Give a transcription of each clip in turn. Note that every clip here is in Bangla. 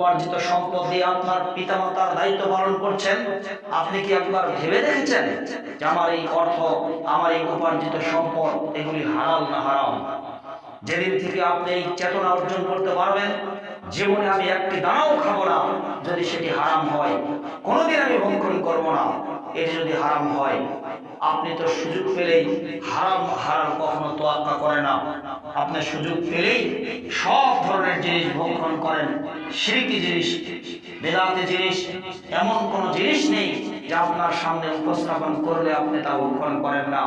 উপার্জিত সম্পদ দিয়ে আপনার পিতামাতার দায়িত্ব পালন করছেন, আপনি কি একবার ভেবে দেখেছেন যে আমার এই অর্থ, আমার এই উপার্জিত সম্পদ, এগুলি হারাল না হারাম? যেদিন থেকে আপনি এই চেতনা অর্জন করতে পারবেন, জীবনে আমি একটি দানাও খাব না যদি সেটি হারাম হয়। কোনোদিন আমি ভক্ষণ করব না, এটি যদি হারাম হয়। আপনি তো সুযোগ পেলেই হারাম হারাম কখনো তোয়াক্কা করে না। আপনি সুযোগ পেলেই সব ধরনের জিনিস ভক্ষণ করেন। সিরিকি জিনিস, বেদান্তি জিনিস, এমন কোন জিনিস নেই যা আপনার সামনে উপস্থাপন করলে আপনি তা ভক্ষণ করেন না।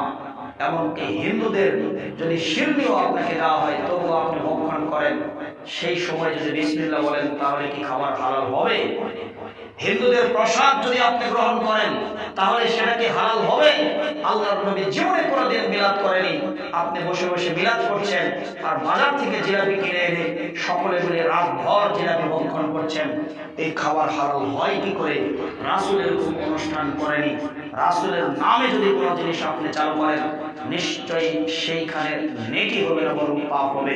এমনকি হিন্দুদের যদি শিরনিও আপনাকে দেওয়া হয়, তবুও আপনি ভক্ষণ করেন। সেই সময় যদি বিসমিল্লাহ বলেন, তাহলে কি খাবার হালাল হবে? হিন্দুদের প্রসাদ যদি আপনি গ্রহণ করেন, তাহলে সেটা কি হালাল হবে? আল্লাহর নবী জীবনে কোনোদিন বিলাদ করেনি। আপনি বসে বসে বিলাদ করছেন, আর বাজার থেকে জিলাপি কিনে এনে সকলে মিলে রাত ভর জিলাপি ভক্ষণ করছেন। এই খাবার হালাল হয় কি করে? রাসুলের কোন অনুষ্ঠান করেনি। রাসুলের নামে যদি কোনো জিনিস আপনি চালু করেন, নিশ্চয়ই সেইখানে নেকি হবে না, বরং পাপ হবে।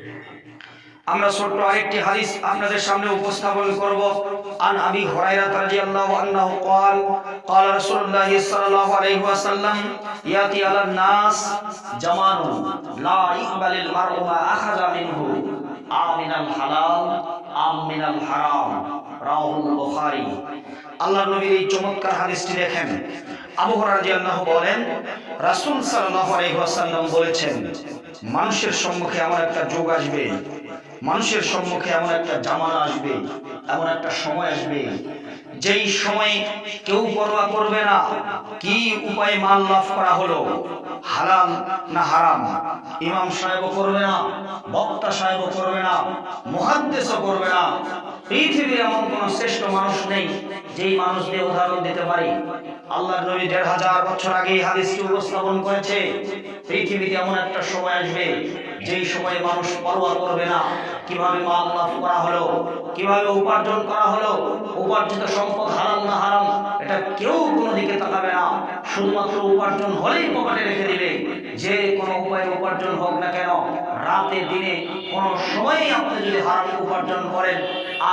আমরা ছোট্ট আরেকটি হাদিস আপনাদের সামনে উপস্থাপন করব আন আবি হুরায়রা রাদিয়াল্লাহু আনহু قال قال رسول الله صلى الله عليه وسلم ياتي على الناس زمان لا يقبل المرء ما اخذ منه آمن الحلال ام من الحرام রাহুল বুখারী আল্লাহর নবীর এই চমৎকার হাদিসটি দেখেন আবু হুরায়রা রাদিয়াল্লাহু বলেন রাসূল সাল্লাল্লাহু আলাইহি ওয়াসাল্লাম বলেছেন মানুষের সম্মুখে এমন একটা যুগ আসবে মানুষের সম্মুখে এমন একটা জামানা আসবে, এমন একটা সময় আসবে, যেই সময়ে কেউ পরোয়া করবে না। কি উপায়ে মাল লাভ করা হলো? হালাল না হারাম? ইমাম সাহেবও করবে না, বক্তা সাহেবও করবে না মহাদ্দেশও করবে না। পৃথিবীর এমন কোন শ্রেষ্ঠ মানুষ নেই যেই মানুষ দিয়ে উদাহরণ দিতে পারি। আল্লাহ নবী দেড় হাজার বছর আগে হাদিসটি উপস্থাপন করেছে, পৃথিবীতে এমন একটা সময় আসবে যেই সময় মানুষ পরোয়া করবে না। কীভাবে মাল লাভ করা হলো, কীভাবে উপার্জন করা হলো, উপার্জিত সম্পদ হারাম না হারাম, এটা কেউ কোনো দিকে তাকাবে না। শুধুমাত্র উপার্জন হলেই পকেটে রেখে দিবে, যে কোনো উপায়ে উপার্জন হোক না কেন। রাতে দিনে কোনো সময়ই আপনি যদি হারাম উপার্জন করেন,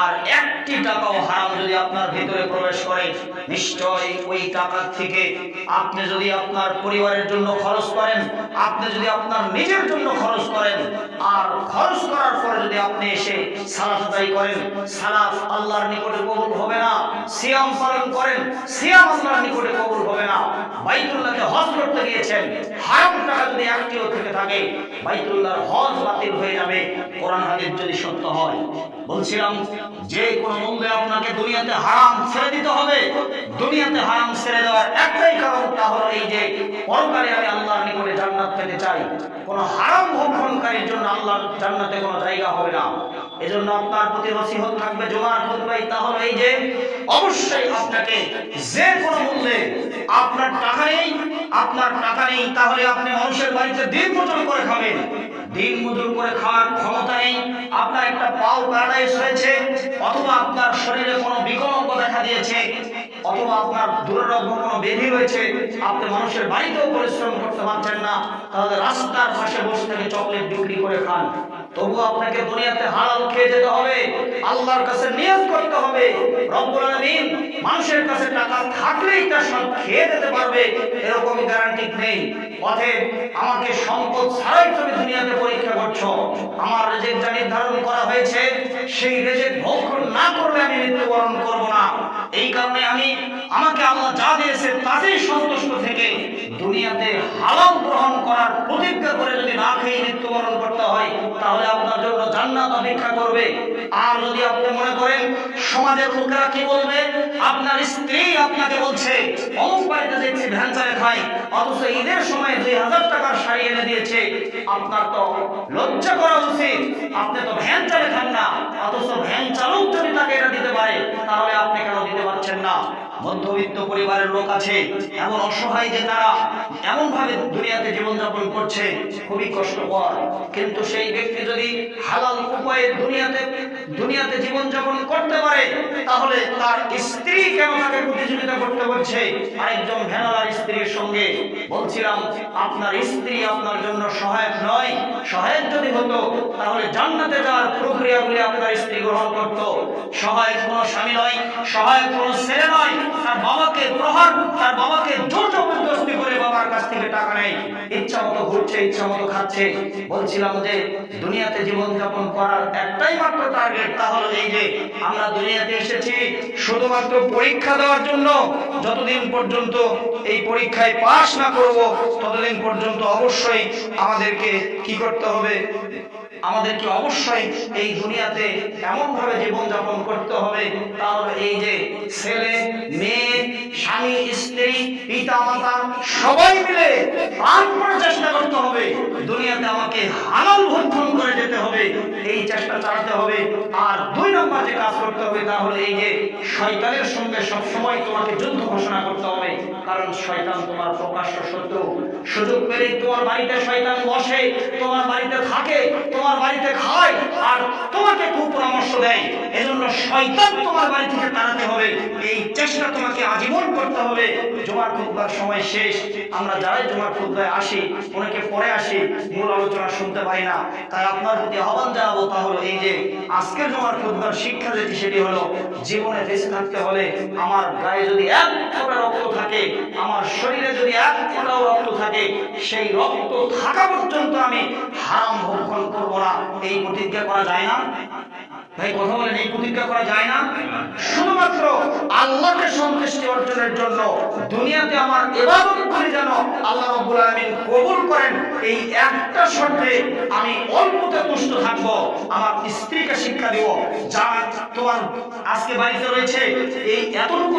আর একটি টাকাও হারাম যদি আপনার ভিতরে প্রবেশ করে, নিশ্চয়ই ওই টাকার থেকে আপনি যদি আপনার পরিবারের জন্য খরচ করেন, আপনি যদি আপনার নিজের জন্য খরচ করেন, আর খরচ করার পরে যদি আপনি এসে সালাত আদায় করেন, সালাত আল্লাহর নিকটে কবুল হবে না, সিয়াম পালন করেন, সিয়াম আল্লাহর নিকটে কবুল হবে না। বাইতুল্লাহকে হজ করতে গিয়েছেন। হারাম টাকা যদি একটিও থেকে থাকে, বাইতুল্লাহর হজ বাতিল হয়ে যাবে। কোরআন হাদিস যদি সত্য হয়, বলছিলাম, যে কোন মূল্যে আপনাকে দুনিয়াতে হারাম ছেড়ে দিতে হবে। দুনিয়াতে হারাম ছেড়ে দেওয়ার একটাই কারণ তা হলো এই যে, পরকালে আমি জান্নাত পেতে চাই, কোন হারাম ভক্ষণকারীর জন্য আল্লাহর জান্নাতে কোনো জায়গা হবে না। এজন্য আপনার প্রতি নসিহত থাকবে জোগাড় করবে তা হলো এই যে, অবশ্যই আপনাকে যে কোনো মূল্যে আপনার টাকা নেই, আপনার টাকা নেই, তাহলে আপনি মানুষের বাড়িতে দিন মজুর করে খাবেন। দিন মজুর করে খাওয়ার ক্ষমতা নেই, আপনার একটা পাও প্যারালাইজ হয়েছে, অথবা আপনার শরীরে কোনো বিকলঙ্গ দেখা দিয়েছে অথবা আপনার কোনো রয়েছে, আপনি মানুষের বাড়িতেও পরিশ্রম করতে পারছেন না, তাহলে রাস্তার পাশে বসে থেকে চকলেট বিক্রি করে খান। তবু আপনাকে দুনিয়াতে হালাল খেয়ে যেতে হবে, আল্লাহর কাছে নিয়ত করতে হবে। রব্বুল মানুষের কাছে টাকা থাকলেই তা সব খেয়ে যেতে পারবে এরকম গ্যারান্টি নেই। অতএব আমাকে সম্পদ ছাড়াই তুমি দুনিয়াতে পরীক্ষা করছ। আমার নির্ধারণ করা হয়েছে, সেই রেজেক ভক্ষণ না করলে আমি মৃত্যুবরণ করব না। এই কারণে আমি আমাকে আল্লাহ যা দিয়েছে তাতেই সন্তুষ্ট থেকে দুনিয়াতে হালাল গ্রহণ করার প্রতিজ্ঞা করে যদি না খেয়ে মৃত্যুবরণ করতে হয়, তাহলে আপনার জন্য জান্নাত অপেক্ষা করবে। আর যদি আপনি মনে করেন, সমাজের লোকেরা কি বলবে? আপনার স্ত্রী আপনাকে বলছে, অমুক বাড়িতে দেখছি ভ্যান চালে খাই অথচ ঈদের সময় দুই হাজার টাকার শাড়ি এনে দিয়েছে। আপনার তো লজ্জা করা উচিত। আপনি তো ভ্যান চালে খান না, অথচ ভ্যান চালক যদি তাকে এটা দিতে পারে, তাহলে আপনি কেন পারছেন না। মধ্যবিত্ত পরিবারের লোক আছে, এমন অসহায় যে তারা এমন ভাবে দুনিয়াতে জীবনযাপন করছে, খুবই কষ্টকর। কিন্তু সেই ব্যক্তি যদি হালাল উপায়ে দুনিয়াতে দুনিয়াতে জীবনযাপন করতে পারে, তাহলে তার স্ত্রী কেন তাকে প্রতিযোগিতা করতে বলছে আরেকজন ভেনালার স্ত্রীর সঙ্গে, বলছিলাম, আপনার স্ত্রী আপনার জন্য সহায়ক নয়। সহায়ক যদি হতো, তাহলে জান্নাতে যাওয়ার প্রক্রিয়াগুলি আপনার স্ত্রী গ্রহণ করত। সহায়ক কোনো স্বামী নয়, সহায়ক কোনো ছেলে নয়। তার বাবাকে প্রহার, তার বাবাকে জোর জবরদস্তি করে বাবার কাছ নেয় ইচ্ছা মতো ঘুরছে, ইচ্ছা মতো খাচ্ছে। বলছিলাম যে, দুনিয়াতে জীবন যাপন করার একটাই মাত্র টার্গেট তা হলো এই যে, আমরা দুনিয়াতে এসেছি শুধুমাত্র পরীক্ষা দেওয়ার জন্য। যতদিন পর্যন্ত এই পরীক্ষায় পাশ না করব, ততদিন পর্যন্ত অবশ্যই আমাদেরকে কি করতে হবে? আমাদেরকে অবশ্যই এই দুনিয়াতে এমন ভাবে জীবন যাপন করতে হবে। তাহলে এই যে ছেলে, মেয়ে, স্বামী, স্ত্রী পিতা মাতা সবাই মিলে প্রাণপণ চেষ্টা করতে হবে। দুনিয়াতে আমাকে হালাল ভক্ষণ করে যেতে হবে, এই চেষ্টা চালাতে হবে। আর দুই নম্বর যে কাজ করতে হবে তা হলো এই যে শয়তানের সঙ্গে সব সময় তোমাকে যুদ্ধ ঘোষণা করতে হবে। কারণ শয়তান তোমার প্রকাশ্য শত্রু সুযোগ পেলেই তোমার বাড়িতে শয়তান বসে, তোমার বাড়িতে থাকে, তোমার বাড়িতে খায় আর তোমাকে কুপরামর্শ দেয়, এজন্য শয়তান তোমার বাড়ি থেকে তাড়াতে হবে। এই চেষ্টা তোমাকে আজীবন করতে হবে। জমার খুতবার সময় শেষ। আমরা যারাই জমার খুতবায় আসি, অনেকে পরে আসি, মূল আলোচনা শুনতে পাই না। তাই আপনার প্রতি আহ্বান জানাব তা হলো এই যে, আজকের জমার খুতবার শিক্ষা যেটি, সেটি হলো জীবনে বেঁচে থাকতে হলে আমার গায়ে যদি এক ফোঁটা রক্ত থাকে, আমার শরীরে যদি এক ফোঁটাও রক্ত থাকে, সেই রক্ত থাকা পর্যন্ত আমি হারাম ভক্ষণ করব না এই প্রতিজ্ঞা করা যায় না। ভাই, কথা বলেন, এই প্রতিজ্ঞা করা যায় না? শুধুমাত্র আল্লাহকে সন্তুষ্টি অর্জনের জন্য দুনিয়াতে আমার ইবাদত করে যেন আল্লাহ রাব্বুল আলামিন কবুল করেন, এই একটা শর্তে আমি অল্পতে তুষ্ট থাকব, আমার স্ত্রীকে শিক্ষা দিব। যা তোমার আজকে বাড়িতে রয়েছে, এই এতটুকু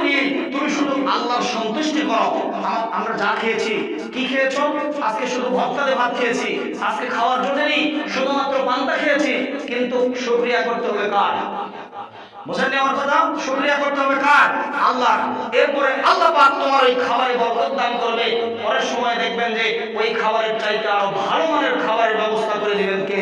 আমরা যা খেয়েছি, কি খেয়েছো? আজকে শুধু ভর্তা দিয়ে ভাত খেয়েছি। আজকে খাওয়ার শুধুমাত্র পান্তা খেয়েছি, কিন্তু শুকরিয়া করতে হবে কার? আমার কথা? করতে হবে কার? আল্লাহ। এরপরে আল্লাহ পাক তোমার ওই খাবারে বরকত দান করবে। পরের সময় দেখবেন যে ওই খাবারের চাইতে আরও ভালো মানের খাবারের ব্যবস্থা করে দিবেন কে?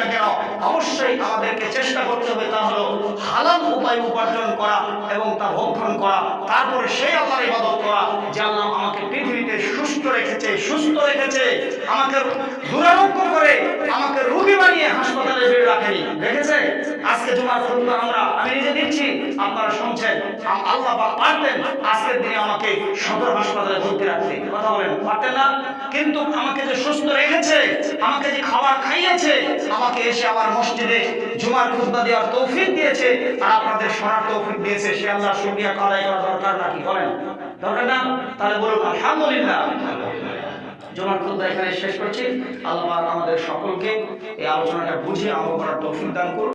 না কেন অবশ্যই আমাদেরকে চেষ্টা করতে হবে তা হলো হালাল উপায় উপার্জন করা এবং তা ভক্ষণ করা। তারপরে সেই আল্লাহর ইবাদত করা যে আল্লাহ আমাকে পৃথিবীতে সুস্থ রেখেছে সুস্থ রেখেছে, আমাকে দুরারোগ্য করে, আমাকে রোগী বানিয়ে হাসপাতালে বেড়ে রাখেনি। রেখেছে আজকে জুমার খুতবা আমরা আমি নিজে দিচ্ছি। আপনারা শুনছেন আল্লাহ পাক পারতেন আজকের দিনে আমাকে সদর হাসপাতালে ভর্তি রাখতে। কথা বলেন, পারতেন না? কিন্তু আমাকে যে সুস্থ রেখেছে, আমাকে যে খাবার খাইয়েছে, আমাকে এসে আমার মসজিদে জুমার খুতবা দেওয়ার তৌফিক দিয়েছে আর আপনাদের শোনার তৌফিক দিয়েছে, সে আল্লাহ শুকরিয়া আদায় করা দরকার নাকি? বলেন, দরকার না? তাহলে বলুন, আলহামদুলিল্লাহ। জমার খুদ্া এখানে শেষ করছি। আল্লাহ আমাদের সকলকে এই আলোচনাটা বুঝে আমল করার তৌফিক দান করুন।